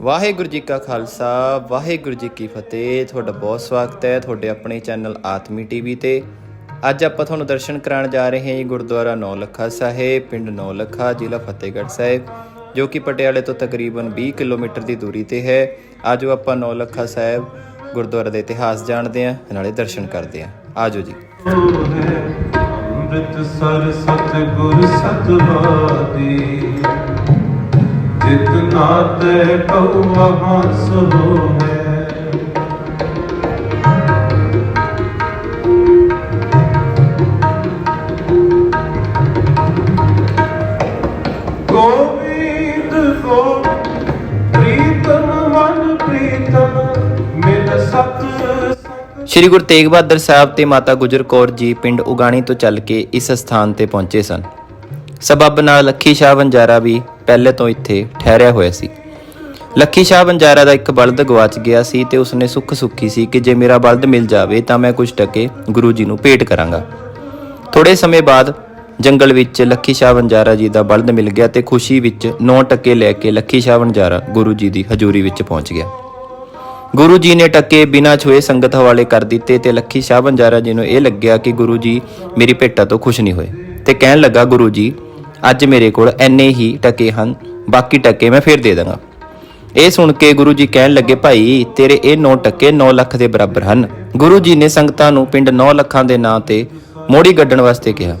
ਵਾਹਿਗੁਰੂ ਜੀ ਕਾ ਖਾਲਸਾ, ਵਾਹਿਗੁਰੂ ਜੀ ਕੀ ਫਤਿਹ। ਤੁਹਾਡਾ ਬਹੁਤ ਸਵਾਗਤ ਹੈ ਤੁਹਾਡੇ ਆਪਣੇ ਚੈਨਲ ਆਤਮੀ ਟੀਵੀ ਤੇ। ਅੱਜ ਆਪਾਂ ਤੁਹਾਨੂੰ ਦਰਸ਼ਨ ਕਰਾਉਣ ਜਾ ਰਹੇ ਹਾਂ ਜੀ ਗੁਰਦੁਆਰਾ ਨੌ ਲੱਖਾ ਸਾਹਿਬ, ਪਿੰਡ ਨੌ ਲੱਖਾ ਜ਼ਿਲ੍ਹਾ ਫਤਿਹਗੜ੍ਹ ਸਾਹਿਬ, ਜੋ ਕਿ ਪਟਿਆਲੇ ਤੋਂ ਤਕਰੀਬਨ 20 ਕਿਲੋਮੀਟਰ ਦੀ ਦੂਰੀ ਤੇ ਹੈ। ਆਜੋ ਆਪਾਂ ਨੌ ਲੱਖਾ ਸਾਹਿਬ ਗੁਰਦੁਆਰਾ ਦਾ ਇਤਿਹਾਸ ਜਾਣਦੇ ਹਾਂ ਨਾਲੇ ਦਰਸ਼ਨ ਕਰਦੇ ਹਾਂ। ਆਜੋ ਜੀ। ਅੰਮ੍ਰਿਤ ਸਰ ਸਤਿਗੁਰ ਸਤਵਾਦੀ। ਨਾਤੇ ਕਉ ਮਹਾਸ ਹੋਵੇ ਗੋਬਿੰਦ ਗੋ ਪ੍ਰੀਤਮ ਮਨ ਪ੍ਰੀਤਮ, ਮਿਲ ਸਤ ਸ਼੍ਰੀ ਗੁਰੂ ਤੇਗ ਬਹਾਦਰ ਸਾਹਿਬ ਤੇ ਮਾਤਾ ਗੁਜਰ ਕੌਰ ਜੀ ਪਿੰਡ ਉਗਾਣੀ ਤੋਂ ਚੱਲ ਕੇ ਇਸ ਸਥਾਨ ਤੇ ਪਹੁੰਚੇ ਸਨ। ਸਬੱਬ ਨਾਲ ਲੱਖੀ ਸ਼ਾਹ ਵੰਜਾਰਾ ਵੀ ਪਹਿਲੇ ਤੋਂ ਇੱਥੇ ਠਹਿਰਿਆ ਹੋਇਆ ਸੀ। ਲੱਖੀ ਸ਼ਾਹ ਵੰਜਾਰਾ ਦਾ ਇੱਕ ਬਲਦ ਗਵਾਚ ਗਿਆ ਸੀ ਤੇ ਉਸਨੇ ਸੁੱਖ ਸੁੱਖੀ ਸੀ ਕਿ ਜੇ ਮੇਰਾ ਬਲਦ ਮਿਲ ਜਾਵੇ ਤਾਂ ਮੈਂ ਕੁਝ ਟਕੇ ਗੁਰੂ ਜੀ ਨੂੰ ਭੇਟ ਕਰਾਂਗਾ। ਥੋੜੇ ਸਮੇਂ ਬਾਅਦ ਜੰਗਲ ਵਿੱਚ ਲੱਖੀ ਸ਼ਾਹ ਬੰਜਾਰਾ ਜੀ ਦਾ ਬਲਦ ਮਿਲ ਗਿਆ ਤੇ ਖੁਸ਼ੀ ਵਿੱਚ 9 ਟੱਕੇ ਲੈ ਕੇ ਲੱਖੀ ਸ਼ਾਹ ਵੰਜਾਰਾ ਗੁਰੂ ਜੀ ਦੀ ਹਜ਼ੂਰੀ ਵਿੱਚ ਪਹੁੰਚ ਗਿਆ। ਗੁਰੂ ਜੀ ਨੇ ਟੱਕੇ ਬਿਨਾਂ ਛੋਏ ਸੰਗਤ ਹਵਾਲੇ ਕਰ ਦਿੱਤੇ ਤੇ ਲੱਖੀ ਸ਼ਾਹ ਬੰਜਾਰਾ ਜੀ ਨੂੰ ਇਹ ਲੱਗਿਆ ਕਿ ਗੁਰੂ ਜੀ ਮੇਰੀ ਭੇਟਾ ਤੋਂ ਖੁਸ਼ ਨਹੀਂ ਹੋਏ ਤੇ ਕਹਿਣ ਲੱਗਾ, ਗੁਰੂ ਜੀ ਅੱਜ ਮੇਰੇ ਕੋਲ ਐਨੇ ਹੀ ਟੱਕੇ ਹਨ, ਬਾਕੀ ਟੱਕੇ ਮੈਂ ਫੇਰ ਦੇ ਦਾਂਗਾ। ਇਹ ਸੁਣ ਕੇ ਗੁਰੂ ਜੀ ਕਹਿਣ ਲੱਗੇ, ਭਾਈ, ਤੇਰੇ ਇਹ 9 ਟੱਕੇ 9 ਲੱਖ ਦੇ ਬਰਾਬਰ ਹਨ। ਗੁਰੂ ਜੀ ਨੇ ਸੰਗਤਾਂ ਨੂੰ ਪਿੰਡ 9 ਲੱਖਾਂ ਦੇ ਨਾਂ ਤੇ ਮੋੜੀ ਗੱਡਣ ਵਾਸਤੇ ਕਿਹਾ।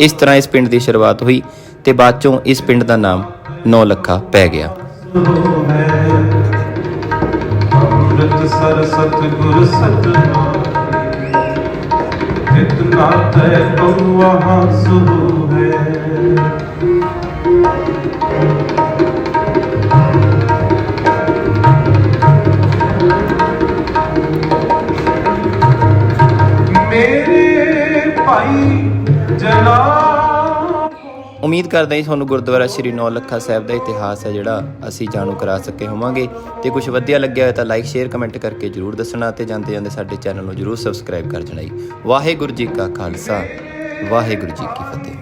ਇਸ ਤਰ੍ਹਾਂ ਇਸ ਪਿੰਡ ਦੀ ਸ਼ੁਰੂਆਤ ਹੋਈ ਤੇ ਬਾਅਦ ਚੋਂ ਇਸ ਪਿੰਡ ਦਾ ਨਾਮ 9 ਲੱਖਾ ਪੈ ਗਿਆ। ਅੰਮ੍ਰਿਤ ਸਰ ਸਤਿਗੁਰ ਸਤਨਾਮ। ਜਿਤ ਨਾਤੇ ਕਉ ਮਹਾਸ ਹੋਵੇ ਮੇਰੇ ਭਾਈ ਜਨਾਬ ਉਮੀਦ ਕਰਦਾ ਹਾਂ ਤੁਹਾਨੂੰ ਗੁਰਦੁਆਰਾ ਸ਼੍ਰੀ ਨੌ ਲੱਖਾ ਸਾਹਿਬ ਦਾ ਇਤਿਹਾਸ ਹੈ ਜਿਹੜਾ ਅਸੀਂ ਜਾਣੂ ਕਰਾ ਸਕੇ ਹੋਵਾਂਗੇ। ਤੇ ਕੁਝ ਵਧੀਆ ਲੱਗਿਆ ਹੋਇਆ ਤਾਂ ਲਾਈਕ ਸ਼ੇਅਰ ਕਮੈਂਟ ਕਰਕੇ ਜਰੂਰ ਦੱਸਣਾ ਤੇ ਜਾਂਦੇ ਜਾਂਦੇ ਸਾਡੇ ਚੈਨਲ ਨੂੰ ਜਰੂਰ ਸਬਸਕ੍ਰਾਈਬ ਕਰ ਜਣਾ ਜੀ। ਵਾਹਿਗੁਰੂ ਜੀ ਕਾ ਖਾਲਸਾ, ਵਾਹਿਗੁਰੂ ਜੀ ਕੀ ਫਤਿਹ।